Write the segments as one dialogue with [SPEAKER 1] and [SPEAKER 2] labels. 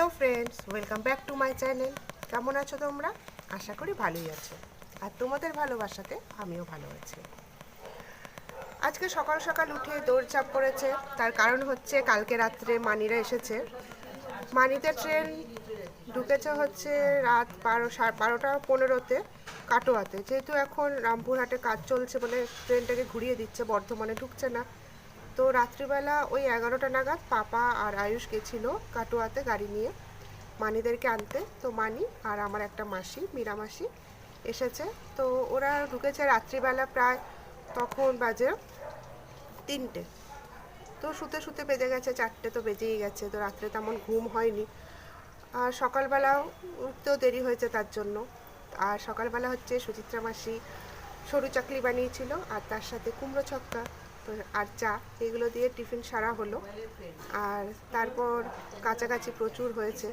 [SPEAKER 1] Hello friends welcome back to my channel কেমন আছো তোমরা? আশা করি ভালোই আছো। আর তোমাদের ভালোবাসাতে আমিও ভালো আছি। আজকে সকাল সকাল উঠে দৌড়চাপ করেছে। তার কারণ হচ্ছে কালকে রাত্রে মানিরা এসেছে। মানিতে ট্রেন ঢুকেছে হচ্ছে রাত বারো, সাড়ে বারোটা পনেরোতে কাটোয়াতে। যেহেতু এখন রামপুরহাটে কাজ চলছে বলে ট্রেনটাকে ঘুরিয়ে দিচ্ছে, বর্ধমানে ঢুকছে না। তো রাত্রিবেলা ওই এগারোটা নাগাদ পাপা আর আয়ুষ গেছিল কাটোয়াতে গাড়ি নিয়ে, মানিদেরকে আনতে। তো মানি আর আমার একটা মাসি, মীরা মাসি এসেছে। তো ওরা ঢুকেছে রাত্রিবেলা প্রায় তখন বাজে তিনটে। তো শুতে শুতে বেজে গেছে, চারটে তো বেজেই গেছে। তো রাত্রে তেমন ঘুম হয়নি। আর সকালবেলাও উঠতেও দেরি হয়েছে তার জন্য। আর সকালবেলা হচ্ছে সুচিত্রা মাসি সরু চাকলি বানিয়েছিল আর তার সাথে কুমড়ো ছক্কা। তো আর চা, এগুলো দিয়ে টিফিন সারা হলো। আর তারপর কাছাকাছি প্রচুর হয়েছে।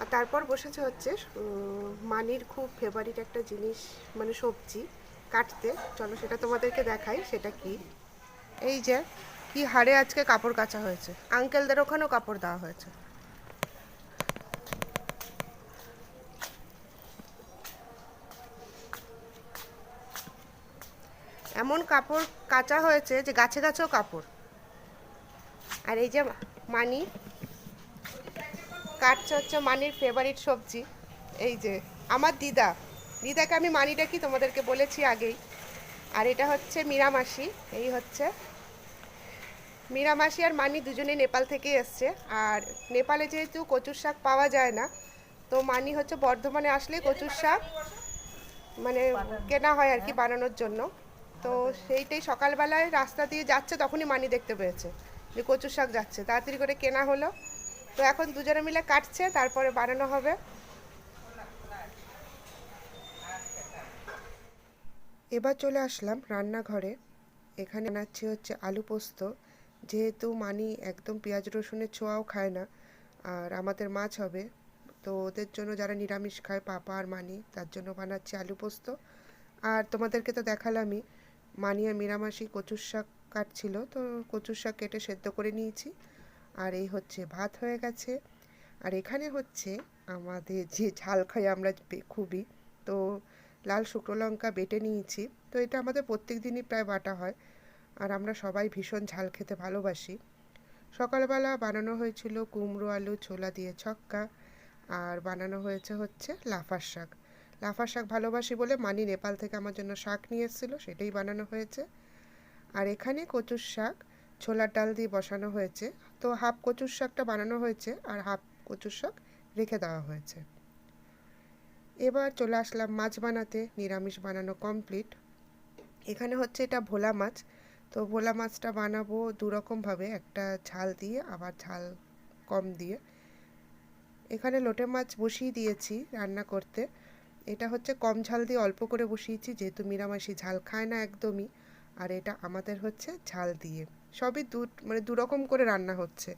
[SPEAKER 1] আর তারপর বসেছে হচ্ছে মানির খুব ফেভারিট একটা জিনিস মানে সবজি কাটতে। চলো সেটা তোমাদেরকে দেখাই, সেটা কি? এই যে, কি হারে আজকে কাপড় কাচা হয়েছে। আঙ্কেলদের ওখানেও কাপড় দেওয়া হয়েছে। এমন কাপড় কাচা হয়েছে যে গাছে গাছেও কাপড়। আর এই যে মানি, কাটছে হচ্ছে মানির ফেভারিট সবজি। এই যে আমার দিদা, দিদাকে আমি মানি ডাকি, তোমাদেরকে বলেছি আগেই। আর এটা হচ্ছে মীরামাসি, এই হচ্ছে। মীরামাসি আর মানি দুজনেই নেপাল থেকে এসছে। আর নেপালে যেহেতু কচুর শাক পাওয়া যায় না, তো মানি হচ্ছে বর্ধমানে আসলে কচুর শাক মানে কেনা হয় আর কি বানানোর জন্য। তো সেইটাই সকালবেলায় রাস্তা দিয়ে যাচ্ছে, তখনই মানি দেখতে পেয়েছে যে কচুর শাক যাচ্ছে। তাড়াতাড়ি করে কেনা হলো। তো এখন দুজনে মিলে কাটছে, তারপরে বানানো হবে। এবার চলে আসলাম রান্নাঘরে। এখানে বানাচ্ছি হচ্ছে আলু পোস্ত। যেহেতু মানি একদম পেঁয়াজ, রসুনের ছোঁয়াও খায় না, আর আমাদের মাছ হবে, তো ওদের জন্য যারা নিরামিষ খায়, পাপা আর মানি, তার জন্য বানাচ্ছি আলু পোস্ত। আর তোমাদেরকে তো দেখালামই মানি আর মিরামাসি কচুর শাক কাটছিল, তো কচুর শাক কেটে সেদ্ধ করে নিয়েছি। আর এই হচ্ছে ভাত হয়ে গেছে। আর এখানে হচ্ছে আমাদের যে ঝাল খাই আমরা খুবই, তো লাল শুকনো লঙ্কা বেটে নিয়েছি। তো এটা আমাদের প্রত্যেক দিনই প্রায় বাটা হয়। আর আমরা সবাই ভীষণ ঝাল খেতে ভালোবাসি। সকালবেলা বানানো হয়েছিল কুমড়ো আলু, ছোলা দিয়ে ছক্কা। আর বানানো হয়েছে হচ্ছে লাফার শাক। লাফার শাক ভালোবাসি বলে মানি নেপাল থেকে আমার জন্য শাক নিয়ে এসেছিল, সেটাই বানানো হয়েছে। আর এখানে কচুর শাক, ছোলার ডাল দিয়ে বসানো হয়েছে। তো হাফ কচুর শাকটা বানানো হয়েছে আর হাফ কচুর শাক রেখে দেওয়া হয়েছে। এবার চলে আসলাম মাছ বানাতে, নিরামিষ বানানো কমপ্লিট এখানে হচ্ছে এটা ভোলা মাছ। তো ভোলা মাছটা বানাবো দুরকমভাবে, একটা ঝাল দিয়ে, আবার ঝাল কম দিয়ে। এখানে লোটে মাছ বসিয়ে দিয়েছি রান্না করতে। এটা হচ্ছে কম ঝাল দিয়ে অল্প করে বসিয়েছি, যেহেতু মিরামাসি ঝাল খায় না একদমই। আর এটা আমাদের হচ্ছে ঝাল দিয়ে। সবই দু মানে দুরকম করে রান্না হচ্ছে।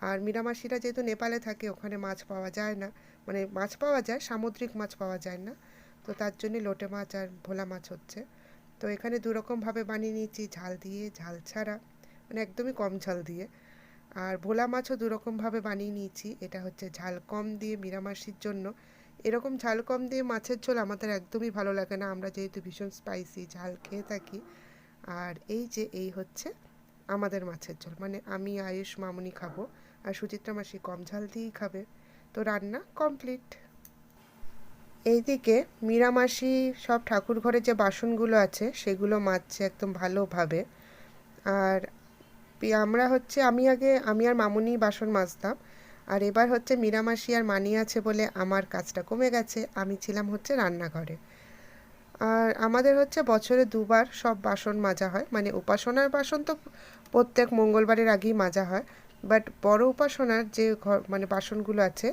[SPEAKER 1] আর মিরামাসিরা যেহেতু নেপালে থাকে, ওখানে মাছ পাওয়া যায় না। মানে মাছ পাওয়া যায়, সামুদ্রিক মাছ পাওয়া যায় না। তো তার জন্যে লোটে মাছ আর ভোলা মাছ হচ্ছে। তো এখানে দুরকমভাবে বানিয়ে নিয়েছি, ঝাল দিয়ে, ঝাল ছাড়া। মানে একদমই কম ঝাল দিয়ে। আর ভোলা মাছও দুরকমভাবে বানিয়ে নিয়েছি। এটা হচ্ছে ঝাল কম দিয়ে মিরামাসির জন্য। এরকম ঝাল কম দিয়ে মাছের ঝোল আমাদের একদমই ভালো লাগে না। আমরা যেহেতু ভীষণ স্পাইসি ঝাল খেয়ে থাকি। আর এই যে এই হচ্ছে আমাদের মাছের ঝোল। মানে আমি, আয়ুষ, মামুনি খাব আর সুচিত্রা মাসি কম ঝাল দিয়েই খাবে। তো রান্না কমপ্লিট এইদিকে মীরামাসি সব ঠাকুর ঘরে যে বাসনগুলো আছে সেগুলো মাজছে একদম ভালোভাবে। আর আমরা হচ্ছে, আমি আগে, আমি আর মামুনি বাসন মাজতাম। আর এবার হচ্ছে মীরামাসি আর মানি আছে বলে আমার কাজটা কমে গেছে, আমি ছিলাম হচ্ছে রান্নাঘরে। আর আমাদের হচ্ছে বছরে দুবার সব বাসন মাজা হয় মানে উপাসনার বাসন তো প্রত্যেক মঙ্গলবারের আগেই মাজা হয় বাট বড় উপাসনার যে ঘর মানে বাসনগুলো আছে,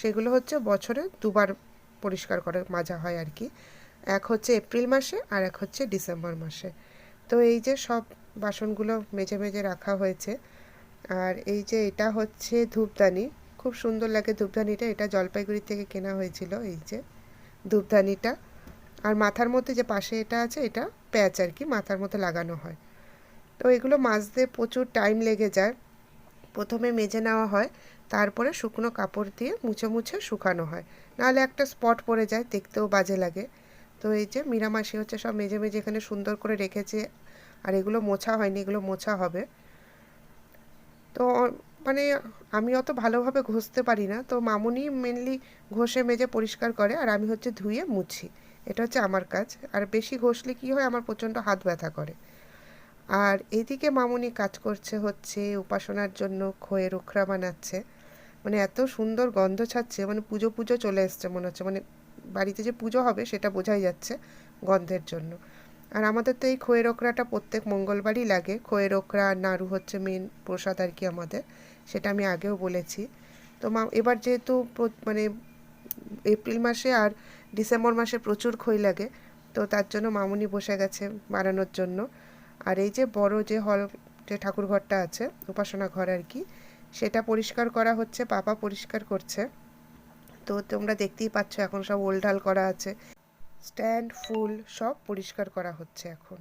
[SPEAKER 1] সেগুলো হচ্ছে বছরে দুবার পরিষ্কার করে মাজা হয় আর কি। এক হচ্ছে এপ্রিল মাসে আর এক হচ্ছে ডিসেম্বর মাসে। তো এই যে সব বাসনগুলো মেজে মেজে রাখা হয়েছে, আর এই যে এটা হচ্ছে ধূপদানি খুব সুন্দর লাগে ধূপদানিটা এটা জলপাইগুড়ি থেকে কেনা হয়েছিল, এই যে ধূপধানিটা। আর মাথার মধ্যে যে পাশে এটা আছে, এটা প্যাচ আর কি, মাথার মধ্যে লাগানো হয়। তো এগুলো মাজতে প্রচুর টাইম লেগে যায়। প্রথমে মেজে নেওয়া হয়, তারপরে শুকনো কাপড় দিয়ে মুছে মুছে শুকানো হয়। নাহলে একটা স্পট পড়ে যায়, দেখতেও বাজে লাগে। তো এই যে মিরামাসি হচ্ছে সব মেজে মেজে এখানে সুন্দর করে রেখেছে। আর এগুলো মোছা হয়নি, এগুলো মোছা হবে। তো মানে আমি অত ভালোভাবে ঘষতে পারি না। তো মামুনি মেনলি ঘষে মেজে পরিষ্কার করে আর আমি হচ্ছে ধুয়ে মুছি। এটা হচ্ছে আমার কাজ। আর বেশি ঘষলে কি হয়? আমার প্রচণ্ড হাত ব্যথা করে। আর এদিকে মামুনি কাজ করছে হচ্ছে উপাসনার জন্য খোয়ের উখরা বানাচ্ছে। মানে এত সুন্দর গন্ধ ছাড়ছে মানে পুজো পুজো চলে এসছে মনে হচ্ছে। মানে বাড়িতে যে পুজো হবে সেটা বোঝাই যাচ্ছে গন্ধের জন্য। আর আমাদের তো এই খোয়ের ওখরাটা প্রত্যেক মঙ্গলবারই লাগে। খোয়ের ওখরা আর নাড়ু হচ্ছে মেন প্রসাদ আর কি আমাদের। সেটা আমি আগেও বলেছি। তো মা, এবার যেহেতু মানে এপ্রিল মাসে আর ডিসেম্বর মাসে প্রচুর খই লাগে, তো তার জন্য মামুনি বসে গেছে বানানোর জন্য। আর এই যে বড় যে হল, যে ঠাকুর ঘরটা আছে, উপাসনা ঘর আর কি, সেটা পরিষ্কার করা হচ্ছে, পাপা পরিষ্কার করছে। তো তোমরা দেখতেই পাচ্ছ এখন সব ওলঢাল করা আছে। স্ট্যান্ড, ফুল সব পরিষ্কার করা হচ্ছে এখন।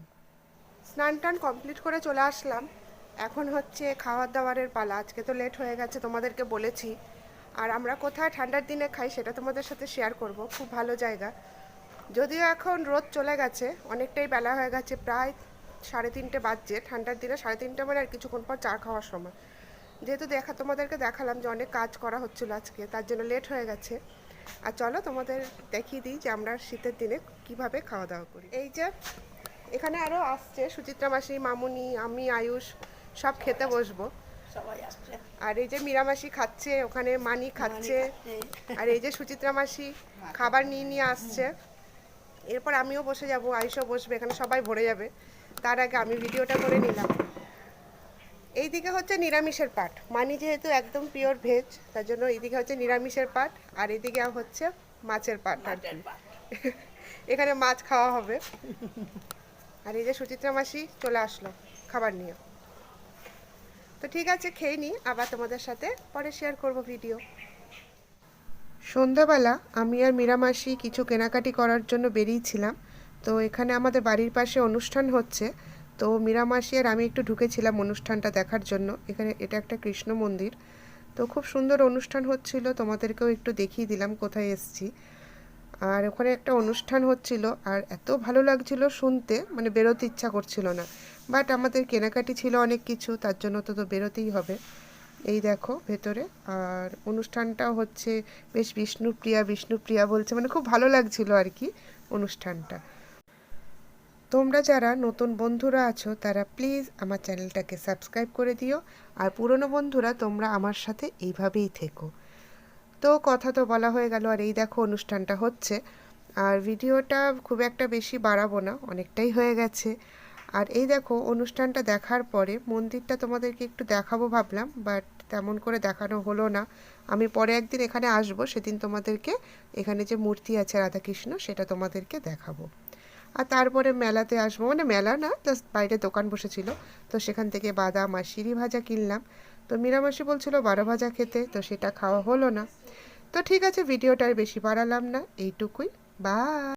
[SPEAKER 1] স্নান টান কমপ্লিট করে চলে আসলাম। এখন হচ্ছে খাওয়ার দাওয়ারের পালা। আজকে তো লেট হয়ে গেছে, তোমাদেরকে বলেছি। আর আমরা কোথায় ঠান্ডার দিনে খাই সেটা তোমাদের সাথে শেয়ার করব, খুব ভালো জায়গা। যদিও এখন রোদ চলে গেছে, অনেকটাই বেলা হয়ে গেছে, প্রায় সাড়ে তিনটে বাজছে। ঠান্ডার দিনে সাড়ে তিনটে মানে আর কিছুক্ষণ পর চা খাওয়ার সময়। যেহেতু দেখা, তোমাদেরকে দেখালাম যে অনেক কাজ করা হচ্ছিল আজকে, তার জন্য লেট হয়ে গেছে। আর চলো তোমাদের দেখিয়ে দিই যে আমরা শীতের দিনে কীভাবে খাওয়া দাওয়া করি। এই যে, এখানে আরও আসছে সুচিত্রা মাসি, মামুনি, আমি, আয়ুষ। সব খেতে বসবো।
[SPEAKER 2] সবাই আসছে
[SPEAKER 1] আর এই যে মীরামাসি খাচ্ছে ওখানে মানি খাচ্ছে আর এই যে সুচিত্রা মাসি খাবার নিয়ে নিয়ে আসছে। এরপর আমিও বসে যাব আয়ুষও বসবে এখানে সবাই ভরে যাবে। তার আগে আমি ভিডিওটা করে নিলাম। এইদিকে হচ্ছে নিরামিষের পাট। মানি যেহেতু একদম পিওর ভেজ তার জন্য এইদিকে হচ্ছে নিরামিষের পাট আর এইদিকে হচ্ছে মাছের পাট আর এখানে মাছ খাওয়া হবে। আর এই যে সুচিত্রা মাসি চলে আসলো খাবার নিয়ে। তো ঠিক আছে, খেয়ে নিই। আবার তোমাদের সাথে পরে শেয়ার করব ভিডিও সন্ধ্যাবেলা আমি আর মীরামাসি কিছু কেনাকাটি করার জন্য বেরিয়েছিলাম। তো এখানে আমাদের বাড়ির পাশে অনুষ্ঠান হচ্ছে। তো মীরামাসি আর আমি একটু ঢুকেছিলাম অনুষ্ঠানটা দেখার জন্য। এখানে এটা একটা কৃষ্ণ মন্দির। তো খুব সুন্দর অনুষ্ঠান হচ্ছিল, তোমাদেরকেও একটু দেখিয়ে দিলাম কোথায় এসছি। আর ওখানে একটা অনুষ্ঠান হচ্ছিল, আর এত ভালো লাগছিল শুনতে মানে বেরোতে ইচ্ছা করছিল না। বাট আমাদের কেনাকাটি ছিল অনেক কিছু, তার জন্য তো তো বেরোতেই হবে। এই দেখো ভেতরে, আর অনুষ্ঠানটা হচ্ছে বেশ বিষ্ণুপ্রিয়া বিষ্ণুপ্রিয়া বলছে মানে খুব ভালো লাগছিল আর কি অনুষ্ঠানটা। তোমরা যারা নতুন বন্ধুরা আছো, তারা প্লিজ আমার চ্যানেলটাকে সাবস্ক্রাইব করে দিও, আর পুরনো বন্ধুরা, তোমরা আমার সাথে এইভাবেই থেকো। তো কথা তো বলা হয়ে গেল, আর এই দেখো অনুষ্ঠানটা হচ্ছে। আর ভিডিওটা খুব একটা বেশি বাড়াবো না, অনেকটাই হয়ে গেছে। আর এই দেখো, অনুষ্ঠানটা দেখার পরে মন্দিরটা তোমাদেরকে একটু দেখাবো ভাবলাম বাট তেমন করে দেখানো হলো না। আমি পরে একদিন এখানে আসব, সেদিন তোমাদেরকে এখানে যে মূর্তি আছে রাধাকৃষ্ণ, সেটা তোমাদেরকে দেখাবো। আর তারপরে মেলাতে আসব মানে মেলা না জাস্ট বাইরে দোকান বসেছিল, তো সেখান থেকে বাদাম আর সিঁড়ি ভাজা কিনলাম। তো মীরামাসি বলছিল বারো ভাজা খেতে, তো সেটা খাওয়া হলো না। তো ঠিক আছে, ভিডিওটা আর বেশি বাড়ালাম না, এইটুকুই। বা